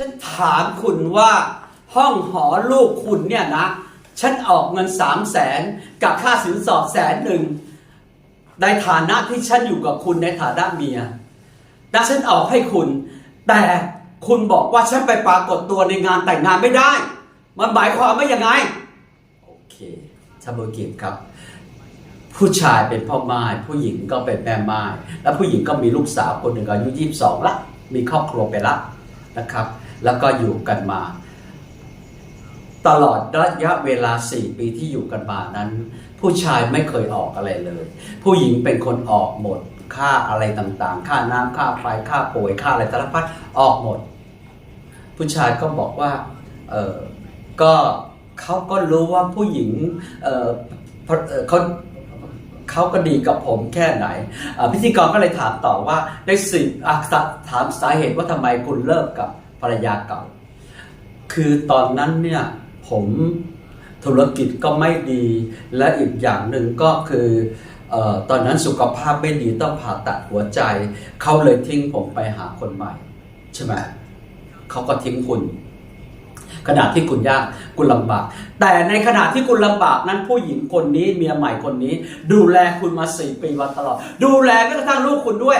ฉันถามคุณว่าห้องหอลูกคุณเนี่ยนะ ฉันออกเงินสามแสนกับค่าสินสอดแสนหนึ่งในฐานะที่ฉันอยู่กับคุณในฐานะเมียและฉันออกให้คุณ แต่คุณบอกว่าฉันไปปรากฏตัวในงานแต่งงานไม่ได้ มันหมายความว่ายังไง โอเคชาบุกิจครับ ผู้ชายเป็นพ่อไม้ผู้หญิงก็เป็นแม่ไม้ แล้วผู้หญิงก็มีลูกสาวคนหนึ่งอายุยี่สิบสองละ มีครอบครัวไปละนะครับ แล้วก็อยู่กันมา ตลอดระยะเวลา4ปีที่อยู่กันมานั้น ผู้ชายไม่เคยออกอะไรเลย ผู้หญิงเป็นคนออกหมดค่าอะไรต่างๆ ค่าน้ำค่าไฟค่าป่วยค่าอะไรสารพัดออกหมด ผู้ชายก็บอกว่าเออก็เขาก็รู้ว่าผู้หญิงเออเขาเขาก็ดีกับผมแค่ไหน พิธีกรก็เลยถามต่อว่าได้สิอะถามสาเหตุว่าทำไมคุณเลิกกับ ภรรยาเก่า คือตอนนั้นเนี่ยผมธุรกิจก็ไม่ดี และอีกอย่างหนึ่งก็คือออตอนนั้นสุขภาพไม่ดีต้องผ่าตัดหัวใจ เขาเลยทิ้งผมไปหาคนใหม่ ใช่ไหมเขาก็ทิ้งคุณ ขณะที่คุณยากคุณลำบาก แต่ในขณะที่คุณลำบากนั้นผู้หญิงคนนี้เมียใหม่คนนี้ ดูแลคุณมาสี่ปีวันตลอด ดูแลแม้กระทั่งลูกคุณด้วย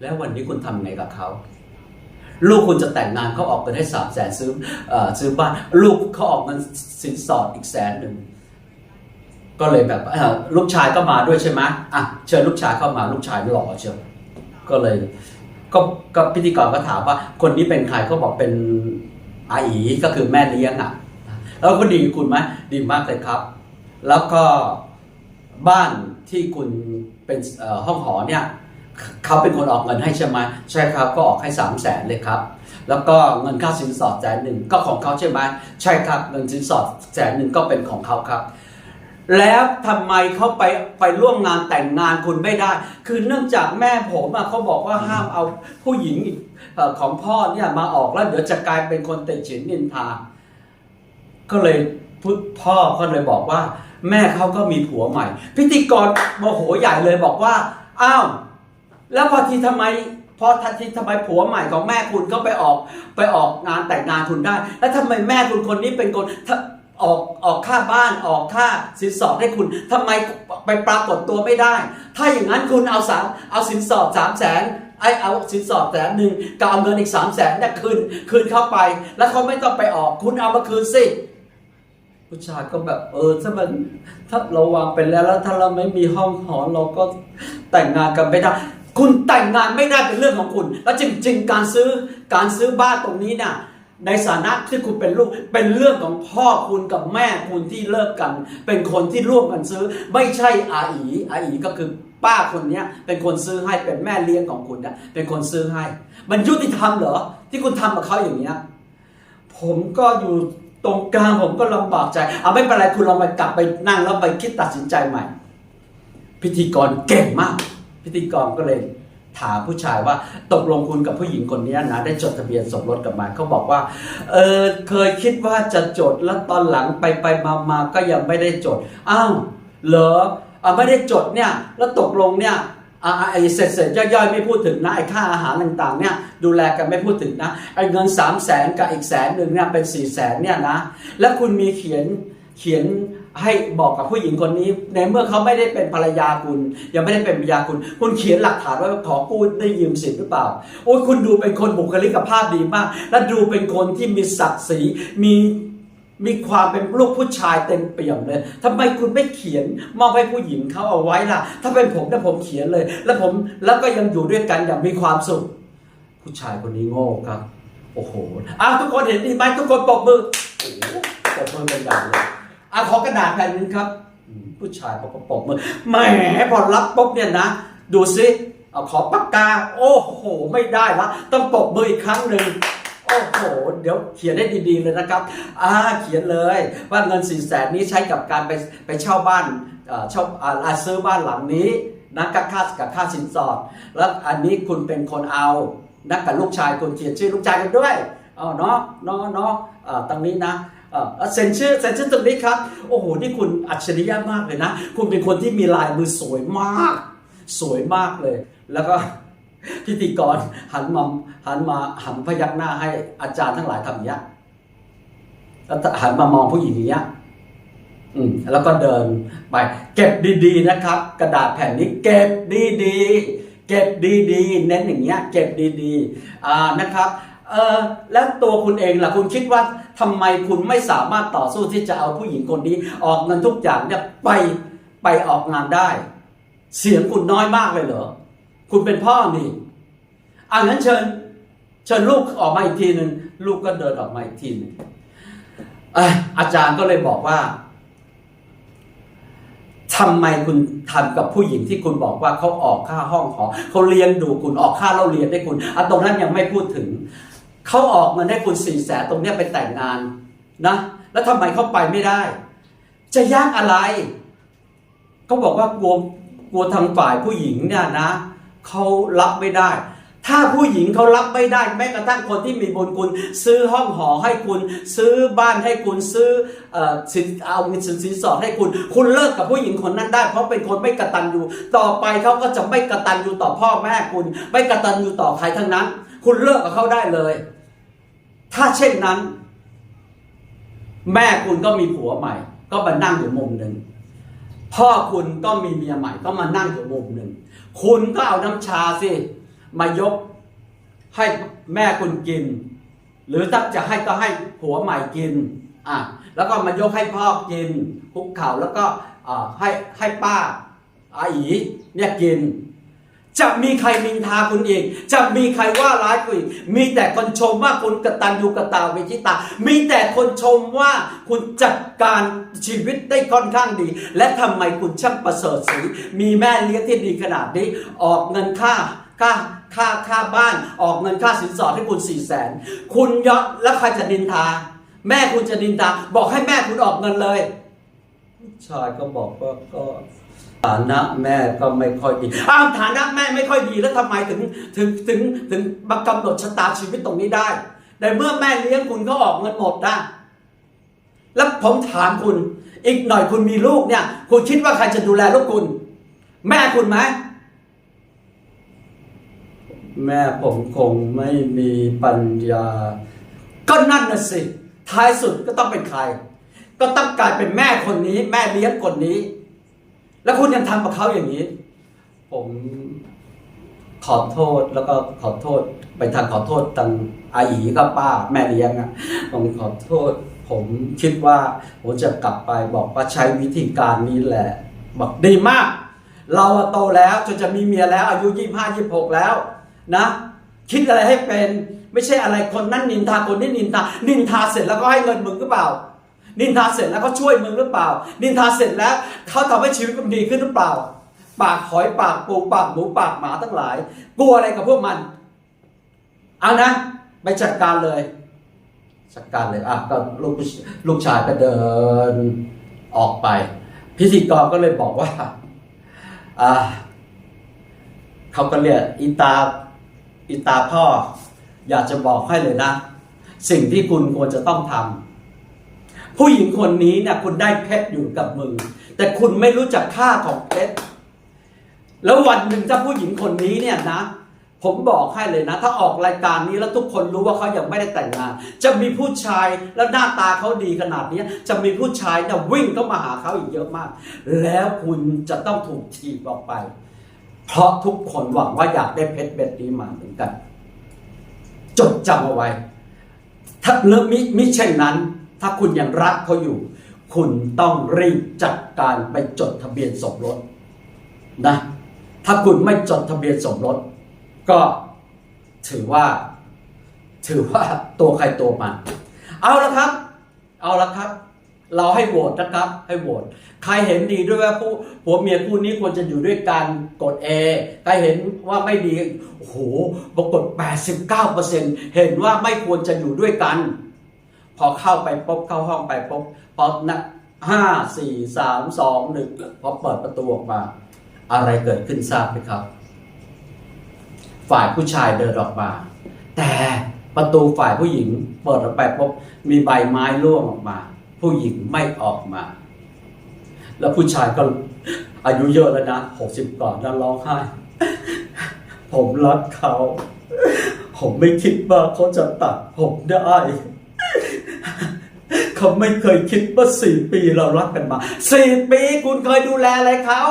แล้ววันนี้คุณทำไงกับเขา ลูกคุณจะแต่งงานเขาออกเงินให้สามแสนซื้ออซื้อบ้านลูกเขาออกเงินสินสอดอีกแสนหนึ่งก็เลยแบบลูกชายก็มาด้วยใช่ไหมอะเชิญลูกชายเข้ามาลูกชายหล่อเชียวก็เลยก็ก็พิธีกรก็ถามว่า คนนี้เป็นใครเขาบอกเป็นอาอีก็คือแม่เลี้ยงอะ แล้วก็ดีคุณไหมดีมากเลยครับ แล้วก็บ้านที่คุณเป็นห้องหอเนี่ย เขาเป็นคนออกเงินให้ใช่ไหมใช่ครับก็ออกให้สามแสนเลยครับ แล้วก็เงินค่าสินสอดแสนหนึ่งก็ของเขาใช่ไหมใช่ครับเงินสินสอดแสนหนึ่งก็เป็นของเขาครับ แล้วทำไมเขาไปไปร่วมงานแต่งงานคุณไม่ได้ คือเนื่องจากแม่ผมเขาบอกว่าห้ามเอาผู้หญิงของพ่อเนี่ยมาออกแล้วเดี๋ยวจะกลายเป็นคนติดฉินนินทา ก็เลยพุพ่อก็เลยบอกว่า แม่เขาก็มีผัวใหม่ พิธีกรโมโหใหญ่เลยบอกว่าอ้าว แล้วพอทีทำไมพอทันทีทำไมผัวใหม่ของแม่คุณก็ไปออกไปออกงานแต่งงานคุณได้ แล้วทำไมแม่คุณคนนี้เป็นคนออกออกค่าบ้านออกค่าสินสอดให้คุณทำไมไปปรากฏตัวไม่ได้ ถ้าอย่างนั้นคุณเอาสามเอาสินสอดสามแสนไอเอาสินสอดแสนหนึ่งกับเอาเงินอีกสามแสนเนี่ยคืนคืนเข้าไป แล้วเขาไม่ต้องไปออกคุณเอามาคืนสิผู้ชายก็แบบเออถ้ามันถ้าเราวางไปแล้วแล้วถ้าเราไม่มีห้องหอเราก็แต่งงานกันไม่ได้ คุณแต่งงานไม่ได้เป็นเรื่องของคุณ แล้วจริง ๆ การซื้อการซื้อบ้านตรงนี้น่ะในฐานะที่คุณเป็นลูกเป็นเรื่องของพ่อคุณกับแม่คุณที่เลิกกัน เป็นคนที่ร่วมกันซื้อ ไม่ใช่อาอีอาอีก็คือป้าคนนี้เป็นคนซื้อให้เป็นแม่เลี้ยงของคุณนะเป็นคนซื้อให้ มันยุติธรรมเหรอ ที่คุณทำกับเขาอย่างเนี้ยผมก็อยู่ตรงกลางผมก็ลำบากใจเอาไม่เป็นไรคุณลองไปกลับไปนั่งแล้วไปคิดตัดสินใจใหม่ พิธีกรเก่งมาก พิธีกรก็เลยถามผู้ชายว่าตกลงคุณกับผู้หญิงคนนี้นะ ได้จดทะเบียนสมรสกับมันเขาบอกว่าเออเคยคิดว่าจะจดแล้วตอนหลังไปไปมามาก็ยังไม่ได้จดอ้าวเหรออ่าไม่ได้จดเนี่ยแล้วตกลงเนี่ยอ่าไอ้เสร็จเสร็จย่อยๆไม่พูดถึงนะไอ้ค่าอาหารต่างๆเนี่ยดูแลกันไม่พูดถึงนะไอ้เงิน3 0 0แสนกับอีกแสนหนึ่งเนี่ยเป็น4ี่แสนเนี่ยนะแล้วคุณมีเขียน เขียนให้บอกกับผู้หญิงคนนี้ ในเมื่อเขาไม่ได้เป็นภรรยาคุณ ยังไม่ได้เป็นภรรยาคุณ คุณเขียนหลักฐานว่าขอกู้ได้ยืมสิทธิ์หรือเปล่า โอ้ยคุณดูเป็นคนบุคลิกภาพดีมาก และดูเป็นคนที่มีศักดิ์ศรีมีมีความเป็นลูกผู้ชายเต็มเปี่ยมเลยทำไมคุณไม่เขียนมอบให้ผู้หญิงเขาเอาไว้ล่ะ ถ้าเป็นผมเนี่ยผมเขียนเลย แล้วผมแล้วก็ยังอยู่ด้วยกันอย่างมีความสุข ผู้ชายคนนี้โง่ครับ โอ้โหอ้าวทุกคนเห็นดีไหมทุกคนปรบมือโอ้ปรบมือเป็นดังเลย อะขอกระดาษแผ่นหนึงครับอืมผู้ชายบอกว่าปรบมือแหมพอรับปุ๊บเนี่ยนะ ดูซิเอาขอปากกา โอ้โห ไม่ได้ละต้องปรบมืออีกครั้งหนึ่งโอ้โห เดี๋ยวเขียนได้ดีๆเลยนะครับอ่าเขียนเลยว่าเงินสี่แสนนี้ใช้กับการไปไปเช่าบ้านเอ่อเช่าอ่าซื้อบ้านหลังนี้นะกับค่ากับค่าสินสอด แล้วอันนี้คุณเป็นคนเอานักกับลูกชายคุณเขียนชื่อลูกชายกันด้วยเอาเนาะเนาะเนาะเอ่อตรงนี้นะ เอ่อเซ็นชื่อเซ็นชื่อตรงนี้ครับ โอ้โห นี่คุณอัจฉริยะมากเลยนะ คุณเป็นคนที่มีลายมือสวยมาก สวยมากเลย แล้วก็พิธีกรหันมาหันมาหันพยักหน้าให้อาจารย์ทั้งหลายทำอย่างเงี้แล้วหันมามองผู้หญิงอย่างเงี้อืมแล้วก็เดินไป เก็บดีๆนะครับ กระดาษแผ่นนี้เก็บดีๆเก็บดีๆเน้นอย่างเงี้ยเก็บดีๆอ่านะครับ เออแล้วตัวคุณเองล่ะคุณคิดว่าทำไมคุณไม่สามารถต่อสู้ที่จะเอาผู้หญิงคนนี้ ออกเงินทุกอย่างเนี่ยไปไปออกงานได้ เสียงคุณน้อยมากเลยเหรอคุณเป็นพ่อนี่อ่างั้นเชิญ เชิญลูกออกมาอีกทีหนึ่งลูกก็เดินออกมาอีกทีหนึ่งอาจารย์ก็เลยบอกว่าทำไมคุณทำกับผู้หญิงที่คุณบอกว่าเขาออกค่าห้องหอเขาเลี้ยงดูคุณออกค่าเราเรียนให้คุณอะตรงนั้นยังไม่พูดถึง เขาออกเงินให้คุณสี่แสนตรงนี้ไปแต่งงานนะแล้วทำไมเขาไปไม่ได้ จะยากอะไรก็บอกว่ากลัวกลัวทางฝ่ายผู้หญิงเนี่ยนะเขารับไม่ได้ ถ้าผู้หญิงเขารับไม่ได้ แม้กระทั่งคนที่มีบุญคุณ ซื้อห้องหอให้คุณ ซื้อบ้านให้คุณซื้อเอ่อสินเอาเงินสินสอดให้คุณ คุณเลิกกับผู้หญิงคนนั้นได้ เพราะเป็นคนไม่กระตัญญูต่อไปเขาก็จะไม่กระตัญญูต่อพ่อแม่คุณ ไม่กระตัญญูต่อใครทั้งนั้น คุณเลิกกับเขาได้เลย ถ้าเช่นนั้น แม่คุณก็มีผัวใหม่ ก็มานั่งอยู่มุมหนึ่งพ่อคุณก็มีเมียใหม่ ก็มานั่งอยู่มุมหนึ่งคุณก็เอาน้ำชาสิมายกให้แม่คุณกิน หรือถ้าจะให้ก็ให้ผัวใหม่กินอะแล้วก็มายกให้พ่อกินคุกเข่าแล้วก็อ่าให้ให้ป้าอาอีเนี่ยกิน จะมีใครนินทาคุณอีก จะมีใครว่าร้ายคุณอีก มีแต่คนชมว่าคุณกตัญญูกตเวทิตา มีแต่คนชมว่าคุณจัดการชีวิตได้ค่อนข้างดี และทำไมคุณช่างประเสริฐสี มีแม่เลี้ยงที่ดีขนาดนี้ ออกเงินค่าค่าค่าค่าบ้านออกเงินค่าสินสอดให้คุณสี่แสนคุณยอดแล้วใครจะนินทา แม่คุณจะนินทา บอกให้แม่คุณออกเงินเลยชายก็บอกว่าก็ ฐานะแม่ก็ไม่ค่อยดีอ้าวฐานะแม่ไม่ค่อยดีแล้วทำไมถึงถึงถึงถึงมากำหนดชะตาชีวิตตรงนี้ได้ในเมื่อแม่เลี้ยงคุณก็ออกเงินหมดนะแล้วผมถามคุณ อีกหน่อยคุณมีลูกเนี่ย คุณคิดว่าใครจะดูแลลูกคุณ แม่คุณไหมแม่ผมคงไม่มีปัญญา ก็นั่นน่ะสิ ท้ายสุดก็ต้องเป็นใคร ก็ต้องกลายเป็นแม่คนนี้ แม่เลี้ยงคนนี้ แล้วคุณยังทำกับเขาอย่างนี้ ผมขอโทษแล้วก็ขอโทษ ไปทางขอโทษทางอาอีก็ป้าแม่เลี้ยงอะผมขอโทษ ผมคิดว่าผมจะกลับไปบอกว่าใช้วิธีการนี้แหละ บอกดีมาก เราโตแล้วจนจะมีเมียแล้ว อายุยี่ห้ายี่หกแล้ว นะ คิดอะไรให้เป็น ไม่ใช่อะไรคนนั้นนินทาคนนี้นินทา นินทาเสร็จแล้วก็ให้เงินมึงหรือเปล่า นินทาเสร็จแล้วเขาช่วยมึงหรือเปล่า นินทาเสร็จแล้วเขาทำให้ชีวิตมึงดีขึ้นหรือเปล่า ปากหอยปากปูปากหมูปากหมาทั้งหลาย กลัวอะไรกับพวกมัน เอานะไปจัดการเลย จัดการเลยอะก็ลูกลูกชายก็เดินออกไป พิธีกรก็เลยบอกว่าอ่าเขาก็เรียกอีตาอีตาพ่อ อยากจะบอกให้เลยนะ สิ่งที่คุณควรจะต้องทำ ผู้หญิงคนนี้เนี่ยคุณได้เพชรอยู่กับมือแต่คุณไม่รู้จักค่าของเพชรแล้ววันหนึ่งถ้าผู้หญิงคนนี้เนี่ยนะ ผมบอกให้เลยนะ ถ้าออกรายการนี้แล้วทุกคนรู้ว่าเขายังไม่ได้แต่งงาน จะมีผู้ชายแล้วหน้าตาเขาดีขนาดนี้จะมีผู้ชายเนี่ยวิ่งเข้ามาหาเขาอีกเยอะมาก แล้วคุณจะต้องถูกถีบออกไป เพราะทุกคนหวังว่าอยากได้เพชรเบ็ดนี้มาเหมือนกันจดจำเอาไว้ ถ้าเริ่มมิมิเช่นนั้น ถ้าคุณยังรักเขาอยู่ คุณต้องรีบจัดการไปจดทะเบียนสมรสนะ ถ้าคุณไม่จดทะเบียนสมรสก็ถือว่า ถือว่าตัวใครตัวมัน เอาละครับ เอาละครับ เราให้โหวตนะครับ ให้โหวตใครเห็นดีด้วยว่าผู้ผัวเมียคู่นี้ควรจะอยู่ด้วยกันกด A ใครเห็นว่าไม่ดีโอ้โหปรากฏ89%เห็นว่าไม่ควรจะอยู่ด้วยกัน พอเข้าไปปุ๊บเข้าห้องไปปุ๊บพอนะห้าสี่สามสองหนึ่งพอเปิดประตูออกมา อะไรเกิดขึ้นทราบไหมครับ ฝ่ายผู้ชายเดินออกมา แต่ประตูฝ่ายผู้หญิงเปิดออกไปปุ๊บมีใบไม้ร่วงออกมา ผู้หญิงไม่ออกมา แล้วผู้ชายก็อายุเยอะแล้วนะหกสิบก่อนแล้วร้องไห้ผมรักเขา ผมไม่คิดว่าเขาจะตัดผมได้ เขาไม่เคยคิดว่าสี่ปีเรารักกันมาสี่ปีคุณเคยดูแลอะไรเขา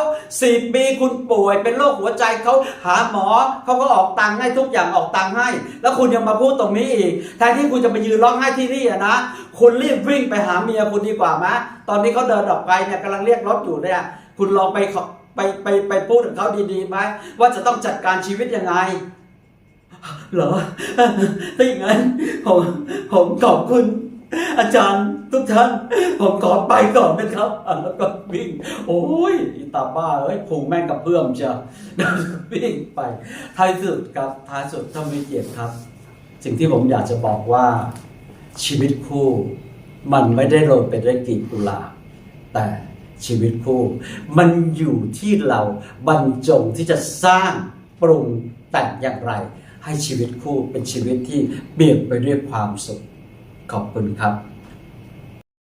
สี่ปีคุณป่วยเป็นโรคหัวใจเขาหาหมอเขาก็ออกตังค์ให้ทุกอย่างออกตังค์ให้ แล้วคุณยังมาพูดตรงนี้อีกแทนที่คุณจะไปยืนร้องไห้ที่นี่นะคุณรีบวิ่งไปหาเมียคุณดีกว่าไหมตอนนี้เขาเดินออกไปเนี่ยกำลังเรียกรถอยู่เนี่ยคุณลองไปขอไปไปไปพูดกับเขาดีๆไหมว่าจะต้องจัดการชีวิตยังไงเหรอถ้าอย่างนั้นผมผมขอบคุณ อาจารย์ทุกท่านผมขอไปก่อนนะครับอะแล้วก็วิ่ง โอ้ยตาบ้าเอ้ยพุงแม่งกับเพื่อมเชียวแล้วก็วิ่งไปท้ายสุดครับท้ายสุดถ้าไม่เกียรติครับ สิ่งที่ผมอยากจะบอกว่าชีวิตคู่ มันไม่ได้โรยไปด้วยกลีบกุหลาบแต่ชีวิตคู่มันอยู่ที่เราบรรจงที่จะสร้างปรุงแต่งอย่างไร ให้ชีวิตคู่เป็นชีวิตที่เปลี่ยนไปด้วยความสุข ขอบคุณครับ